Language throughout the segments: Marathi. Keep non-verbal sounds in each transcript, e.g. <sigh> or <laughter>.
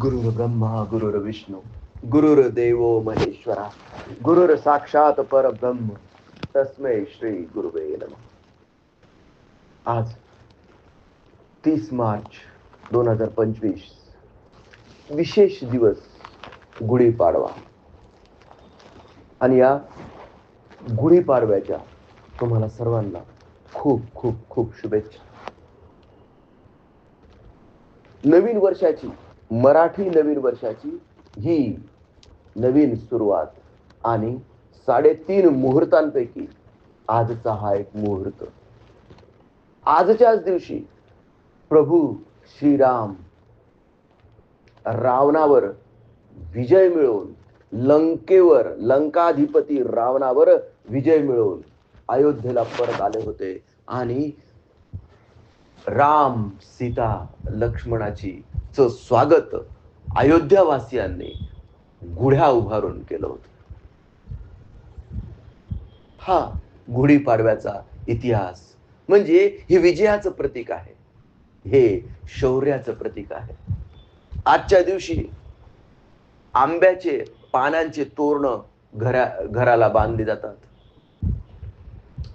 गुरुर ब्रह्मा गुरुर विष्णू गुरुर देवो महेश्वरा गुरुर साक्षात परब्रह्म. तस्मै श्री गुरुवे नम. आज तीस मार्च दोन हजार पंचवीस. विशेष दिवस गुढीपाडवा आणि या गुढीपाडव्याच्या तुम्हाला सर्वांना खूप खूप खूप शुभेच्छा. नवीन वर्षाची मराठी नवीन वर्षाची ही नवीन सुरुवात आणि साडेतीन मुहूर्तांपैकी आजचा हा एक मुहूर्त. आजच्याच दिवशी प्रभू श्रीराम रावणावर विजय मिळवून लंकेवर लंकाधिपती रावणावर विजय मिळवून अयोध्येला परत आले होते आणि राम सीता लक्ष्मणाची च स्वागत अयोध्यावासियांनी गुढ्या उभारून केलं होतं. हा गुढीपाडव्याचा इतिहास म्हणजे हे विजयाचं प्रतीक आहे. हे शौर्याचं प्रतीक आहे. आजच्या दिवशी आंब्याचे पानांचे तोरण घरा घराला बांधले जातात.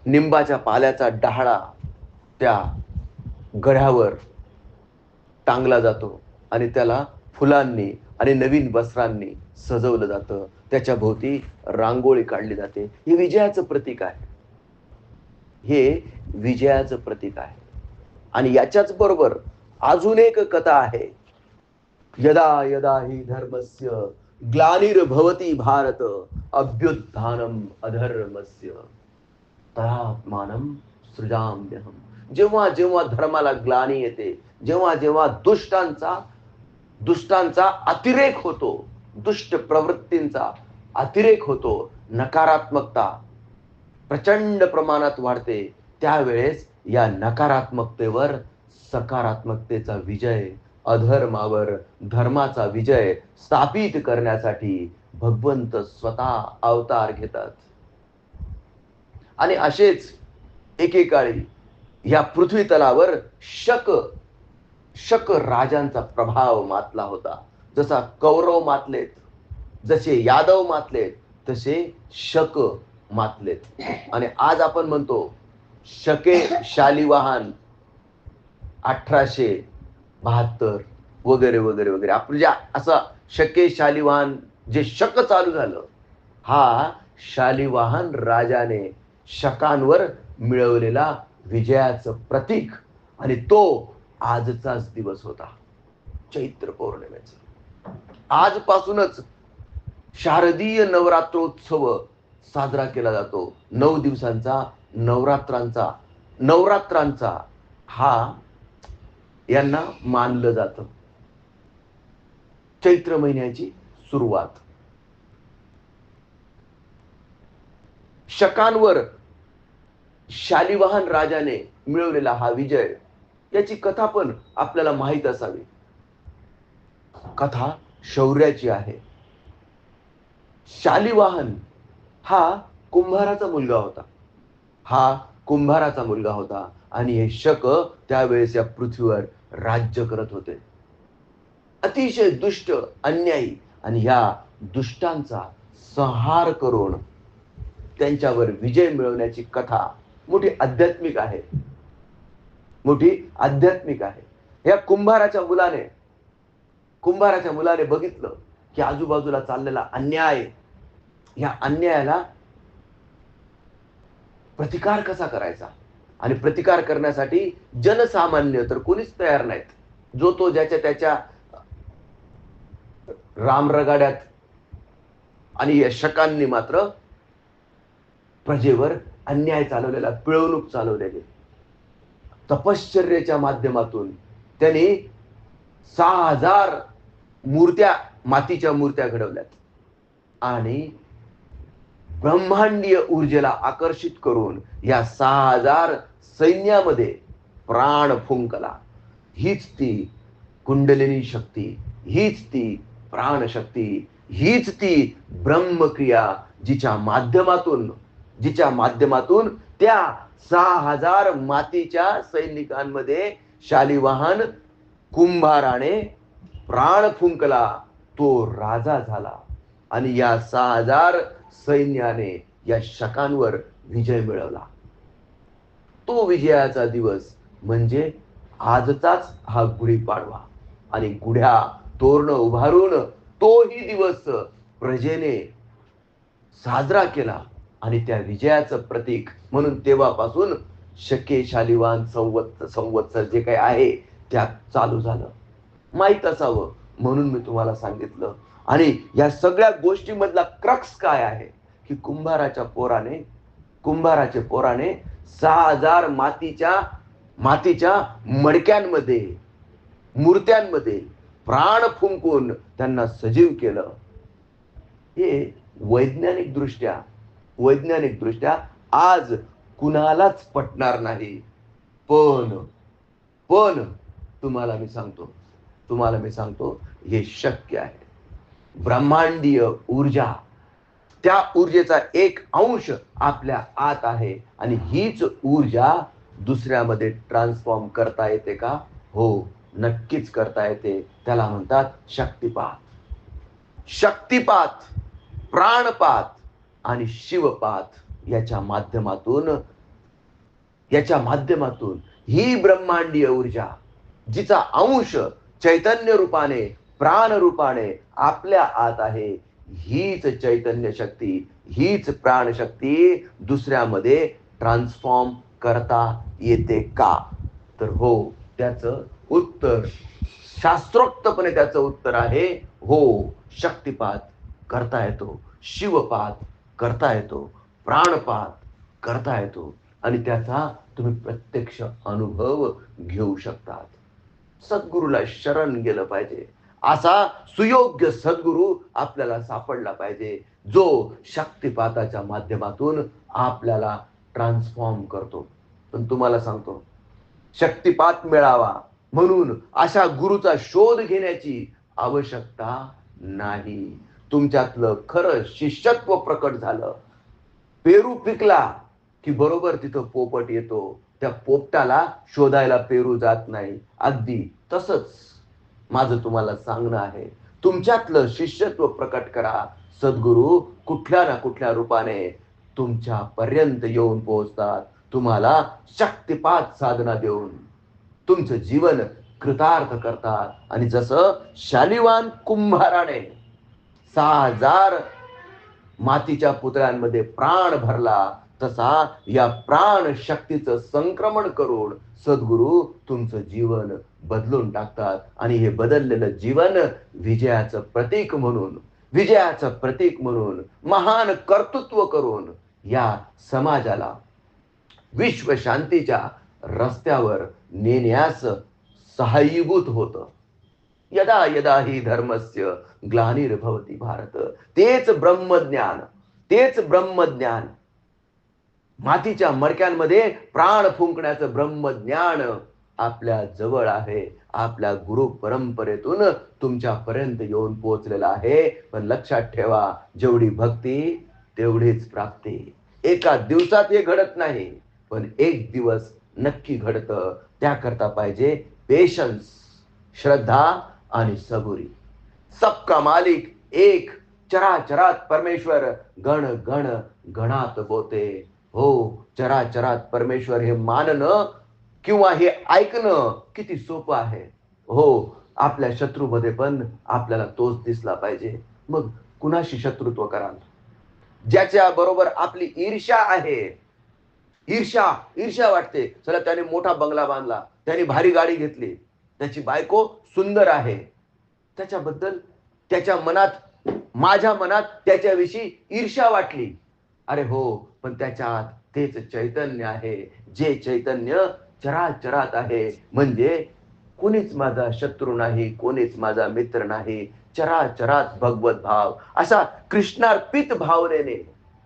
निंबाच्या पाल्याचा डहाळा त्या गढ्यावर टांगला जातो. आणि त्याला फुलांनी आणि नवीन वस्त्रांनी सजवलं जातं. त्याच्या भोवती रांगोळी काढली जाते. हे विजयाचं प्रतीक आहे. हे विजयाचं प्रतीक आहे. आणि याच्याच बरोबर अजून एक कथा आहे. यदा यदा ही धर्मस्य ग्लानिर्भवती भारत अभ्युत्थानम अधर्मस्य। तदात्मानम सृजाम्यहम। जेव्हा जेव्हा धर्माला ग्लानी येते जेव्हा जेव्हा दुष्टांचा दुष्टांचा अतिरेक होतो. दुष्ट प्रवृत्तींचा अतिरेक होतो. नकारात्मकता प्रचंड प्रमाणात वाढते. त्यावेळेस या नकारात्मकतेवर सकारात्मकतेचा विजय अधर्मावर धर्माचा विजय स्थापित करण्यासाठी भगवंत स्वतः अवतार घेतात. आणि असेच एकेकाळी या पृथ्वी तलावर शक शक राजांचा प्रभाव मातला होता. जसा कौरव मातलेत जसे यादव मातलेत तसे शक मातलेत. आणि आज आपण म्हणतो शके शालिवाहन अठराशे बहात्तर वगैरे वगैरे वगैरे. आपण ज्या असं शके शालिवाहन जे शक चालू झालं हा शालिवाहन राजाने शकांवर मिळवलेला विजयाचं प्रतीक. आणि तो आजचाच दिवस होता. चैत्र पौर्णिमेचा. आजपासूनच शारदीय नवरात्रोत्सव साजरा केला जातो. नऊ दिवसांचा नवरात्रांचा. नवरात्रांचा हा यांना मानलं जातं. चैत्र महिन्याची सुरुवात. शकांवर शालिवाहन राजाने मिळवलेला हा विजय याची कथा पण आपल्याला माहीत असावी. कथा शौर्याची आहे. शालिवाहन हा कुंभाराचा मुलगा होता. हा कुंभाराचा मुलगा होता आणि हे शक त्यावेळेस या पृथ्वीवर राज्य करत होते. अतिशय दुष्ट अन्यायी आणि ह्या दुष्टांचा संहार करून त्यांच्यावर विजय मिळवण्याची कथा मोठी आध्यात्मिक आहे. मोठी आध्यात्मिक आहे. या कुंभाराच्या मुलाने कुंभाराच्या मुलाने बघितलं की आजूबाजूला चाललेला अन्याय या अन्यायाला प्रतिकार कसा करायचा? आणि प्रतिकार करण्यासाठी जनसामान्य तर कोणीच तयार नाहीत. जो तो ज्याच्या त्याच्या रामरगाड्यात आणि यशकांनी मात्र प्रजेवर अन्याय चालवलेला पिळवणूक चालवलेली. तपश्चर्याच्या माध्यमातून त्यांनी सहा हजार मूर्त्या मातीच्या मूर्त्या घडवल्यात. आणि ब्रह्मांडीय ऊर्जेला आकर्षित करून या सहा हजार सैन्यामध्ये प्राण फुंकला. हीच ती कुंडलिनी शक्ती हीच ती प्राणशक्ती हीच ती ब्रह्मक्रिया जिच्या माध्यमातून जिच्या माध्यमातून त्या सहा हजार मातीच्या सैनिकांमध्ये शालिवाहन कुंभाराने प्राण फुंकला. तो राजा झाला. आणि या सहा हजार सैन्याने या शकांवर विजय मिळवला. तो विजयाचा दिवस म्हणजे आजचाच हा गुढीपाडवा आणि गुढ्या तोरण उभारून तोही दिवस प्रजेने साजरा केला. आणि त्या विजयाचं प्रतीक म्हणून तेव्हापासून शके शालिवान संवत् संवत्सर जे काही आहे त्यात चालू झालं. माहीत असावं. म्हणून मी तुम्हाला सांगितलं. आणि या सगळ्या गोष्टीमधला क्रक्स काय आहे? की कुंभाराच्या पोराने कुंभाराच्या पोराने सहा हजार मातीच्या मातीच्या मडक्यांमध्ये मूर्त्यांमध्ये प्राण फुंकून त्यांना सजीव केलं. हे वैज्ञानिक दृष्ट्या वैज्ञानिक दृष्ट्या आज कुणालाच पटणार नाही. पण पण तुम्हाला मी सांगतो तुम्हाला मी सांगतो हे शक्य आहे. ब्रह्मांडीय ऊर्जा त्या ऊर्जेचा एक अंश आपल्या आत आहे आणि हीच ऊर्जा दुसऱ्यामध्ये ट्रान्सफॉर्म करता येते का? हो नक्कीच करता येते. त्याला म्हणतात शक्तिपात. शक्तिपात प्राणपात आणि शिवपात. याच्या माध्यमातून याच्या माध्यमातून ही ब्रह्मांडीय ऊर्जा जिचा अंश चैतन्य रूपाने प्राण रूपाने आपल्या आत आहे हीच चैतन्य शक्ती हीच प्राणशक्ती दुसऱ्यामध्ये ट्रान्सफॉर्म करता येते का? तर हो त्याचं उत्तर शास्त्रोक्तपणे त्याचं उत्तर आहे हो शक्तिपात करता येतो शिवपात करता येतो. प्राणपात करता येतो आणि त्याचा तुम्ही प्रत्यक्ष अनुभव घेऊ शकतात. सद्गुरूला शरण गेलं पाहिजे. असा सुयोग्य सद्गुरू आपल्याला सापडला पाहिजे जो शक्तिपाताच्या माध्यमातून आपल्याला ट्रान्सफॉर्म करतो. पण तुम्हाला सांगतो शक्तिपात मिळावा म्हणून अशा गुरुचा शोध घेण्याची आवश्यकता नाही. तुमच्यातलं खरं शिष्यत्व प्रकट झालं. पेरू पिकला की बरोबर तिथं पोपट येतो त्या पोपटाला शोधायला पेरू जात नाही. अगदी तसंच माझं तुम्हाला सांगणं आहे. तुमच्यातलं शिष्यत्व प्रकट करा. सद्गुरू कुठल्या ना कुठल्या रूपाने तुमच्या पर्यंत येऊन पोहोचतात. तुम्हाला शक्तिपात साधना देऊन तुमचं जीवन कृतार्थ करतात. आणि जसं शालिवान कुंभाराने सहा हजार मातीच्या पुतळ्यांमध्ये प्राण भरला तसा या प्राण शक्तीचं संक्रमण करून सद्गुरू तुमचं जीवन बदलून टाकतात. आणि हे बदललेलं जीवन विजयाचं प्रतीक म्हणून विजयाचं प्रतीक म्हणून महान कर्तृत्व करून या समाजाला विश्व शांतीच्या रस्त्यावर नेण्यास सहाय्यभूत होतं. यदा यदा ही धर्मस्य ग्लानिर्भवती भारत. तेच ब्रह्मज्ञान तेच ब्रह्मज्ञान. मातीच्या मडक्यांमध्ये प्राण फुंकण्याचं ब्रह्मज्ञान आपल्या जवळ आहे. आपल्या गुरु परंपरेतून तुमच्यापर्यंत येऊन पोहोचलेला आहे. पण लक्षात ठेवा जेवढी भक्ती तेवढीच प्राप्ती. एका दिवसात हे घडत नाही पण एक दिवस नक्की घडतं. त्याकरता पाहिजे पेशन्स श्रद्धा आणि सबुरी. सबका मालिक एक चराचरात परमेश्वर गण गण गणात बोते. हो चराचरात परमेश्वर हे मानणं किंवा हे ऐकणं किती सोपं आहे. हो आपल्या शत्रूमध्ये पण आपल्याला तोच दिसला पाहिजे. मग कुणाशी शत्रुत्व कराल? ज्याच्या बरोबर आपली ईर्ष्या आहे. ईर्ष्या ईर्ष्या वाटते. चला त्याने मोठा बंगला बांधला. त्याने भारी गाडी घेतली. त्याची बायको सुंदर आहे. त्याच्याबद्दल त्याच्या मनात माझ्या मनात त्याच्याविषयी ईर्ष्या वाटली. अरे हो पण त्याच्यात तेच चैतन्य आहे. जे चैतन्य चराचरात आहे. म्हणजे कोणीच माझा शत्रू नाही कोणीच माझा मित्र नाही. चराचरात भगवत भाव. असा कृष्णार्पित भावनेने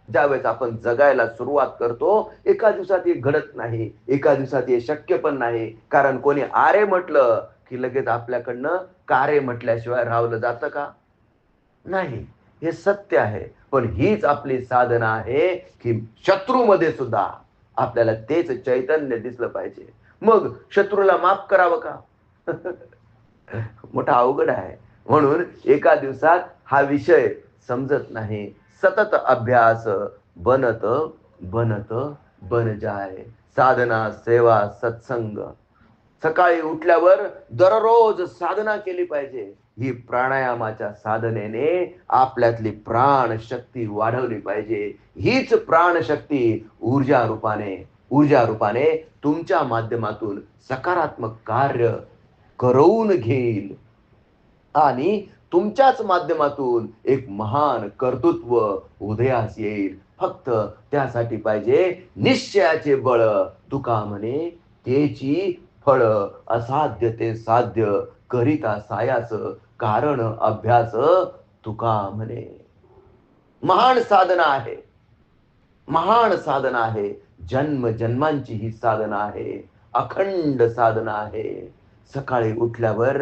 ज्यावेळेस आपण जगायला सुरुवात करतो एका दिवसात हे घडत नाही एका दिवसात हे शक्य पण नाही. कारण कोणी आरे म्हटलं की लगेच आपल्याकडनं कारे म्हटल्याशिवाय राहवलं जातं का? नाही. हे सत्य आहे. पण हीच आपली साधना आहे की शत्रूमध्ये सुद्धा आपल्याला तेच चैतन्य दिसलं पाहिजे. मग शत्रूला माफ करावं का? <laughs> मोठा अवघड आहे. म्हणून एका दिवसात हा विषय समजत नाही. सतत अभ्यास बनत बनत बन जाय. साधना सेवा सत्संग. सकाळी उठल्यावर दररोज साधना केली पाहिजे. ही प्राणायामाच्या साधनेने आपल्यातली प्राणशक्ती वाढवली पाहिजे. हीच प्राणशक्ती ऊर्जा रूपाने ऊर्जा रूपाने तुमच्या माध्यमातून सकारात्मक कार्य करवून घेईल. आणि तुमच्याच माध्यमातून एक महान कर्तृत्व उदयास येईल. फक्त त्यासाठी पाहिजे निश्चयाचे बळ. तुका म्हणे तेची फळ असाध्य ते साध्य करिता सायास कारण अभ्यास. तुका म्हणे. महान साधना आहे. महान साधना आहे. जन्म जन्मांची ही साधना आहे. अखंड साधना आहे. सकाळी उठल्यावर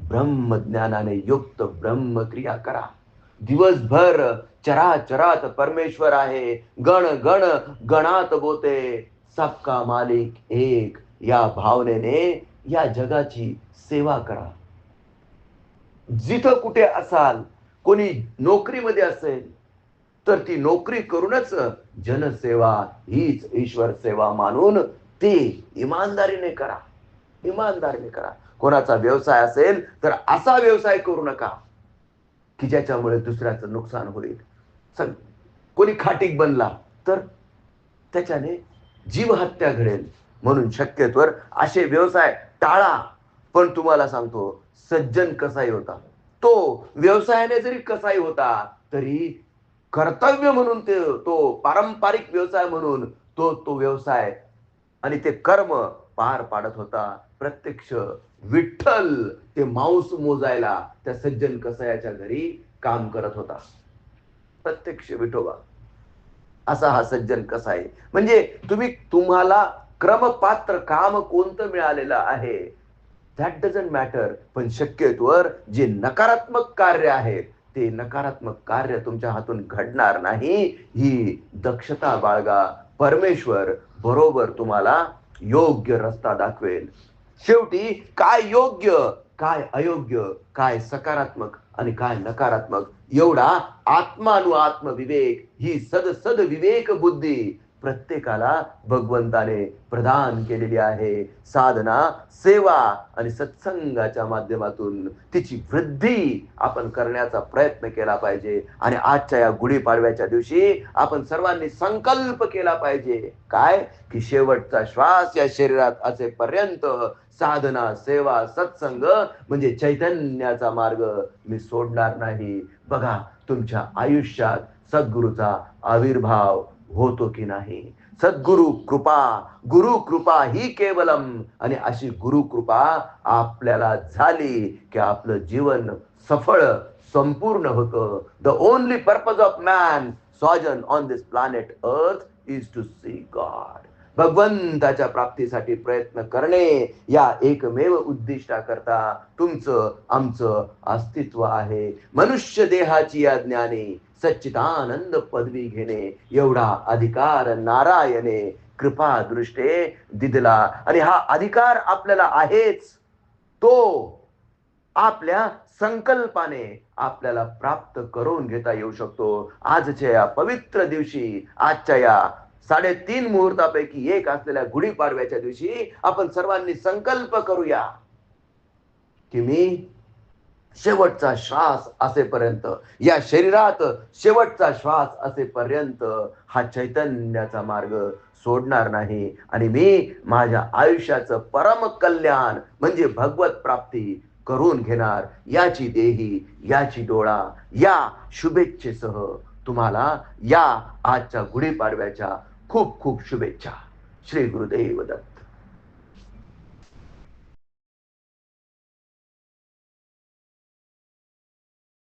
ब्रह्मज्ञानाने युक्त ब्रह्मक्रिया करा. दिवसभर चराचरात परमेश्वर आहे. गण गण गणात बोते सबका मालिक एक. या भावनेने या जगाची सेवा करा. जिथं कुठे असाल कोणी नोकरीमध्ये असेल तर ती नोकरी करूनच जनसेवा हीच ईश्वर सेवा मानून ती इमानदारीने करा. इमानदारीने करा. कोणाचा व्यवसाय असेल तर असा व्यवसाय करू नका की ज्याच्यामुळे दुसऱ्याचं नुकसान होईल. सग कोणी खाटीक बनला तर त्याच्याने जीवहत्या घडेल. म्हणून शक्यतोवर असे व्यवसाय टाळा. पण तुम्हाला सांगतो सज्जन कसाही होता. तो व्यवसायाने जरी कसाही होता तरी कर्तव्य म्हणून ते तो पारंपरिक व्यवसाय म्हणून तो तो व्यवसाय आणि ते कर्म पार पाडत होता. प्रत्यक्ष विठ्ठल ते मांस मोजायला त्या सज्जन कसायाच्या घरी काम करत होता. प्रत्यक्ष विठोबा. असा हा सज्जन कसा आहे म्हणजे तुम्ही तुम्हाला क्रमपात्र काम कोणतं मिळालेलं आहे? दॅट डझंट मॅटर पण शक्यतोवर जे नकारात्मक कार्य आहेत ते नकारात्मक कार्य तुमच्या हातून घडणार नाही. ही दक्षता बाळगा. परमेश्वर बरोबर तुम्हाला योग्य रस्ता दाखवेल. शेवटी काय योग्य काय अयोग्य काय सकारात्मक आणि काय नकारात्मक? एवढा आत्मानुआत्म विवेक ही सद सद विवेक बुद्धी. प्रत्येकाला भगवंताने प्रदान केलेली आहे. साधना सेवा आणि सत्संगाच्या माध्यमातून तिची वृद्धी आपण करण्याचा प्रयत्न केला पाहिजे. आणि आजच्या या गुढीपाडव्याच्या दिवशी आपण सर्वांनी संकल्प केला पाहिजे. काय? की शेवटचा श्वास या शरीरात असेपर्यंत साधना सेवा सत्संग म्हणजे चैतन्याचा मार्ग मी सोडणार नाही. बघा तुमच्या आयुष्यात सद्गुरूचा आविर्भाव होतो की नाही? सद्गुरु कृपा गुरु कृपा ही केवलम. आणि अशी गुरु कृपा आपल्याला झाली की आपलं जीवन सफळ संपूर्ण होतं. The only purpose of man sojourn on this planet earth is to see God भगवंताच्या प्राप्तीसाठी प्रयत्न करणे या एकमेव उद्दिष्टाकरता तुमचं आमचं अस्तित्व आहे. मनुष्य देहाची या ज्ञानी सच्चिदानंद पदवी घेणे एवढा अधिकार नारायणे कृपा दृष्टे दिदला. आणि हा अधिकार आपल्याला आहेच. तो आपल्या संकल्पाने आपल्याला प्राप्त करून घेता येऊ शकतो. आजच्या या पवित्र दिवशी आजच्या या साडेतीन मुहूर्तापैकी एक असलेल्या गुढीपाडव्याच्या दिवशी आपण सर्वांनी संकल्प करूया की मी शेवटचा श्वास असेपर्यंत या शरीरात शेवटचा श्वास असेपर्यंत हा चैतन्याचा मार्ग सोडणार नाही. आणि मी माझ्या आयुष्याचं परम कल्याण म्हणजे भगवत प्राप्ती करून घेणार. याची देही याची डोळा या शुभेच्छेसह तुम्हाला या आजच्या गुढीपाडव्याच्या खूप खूप शुभेच्छा. श्री गुरुदेव दत्त.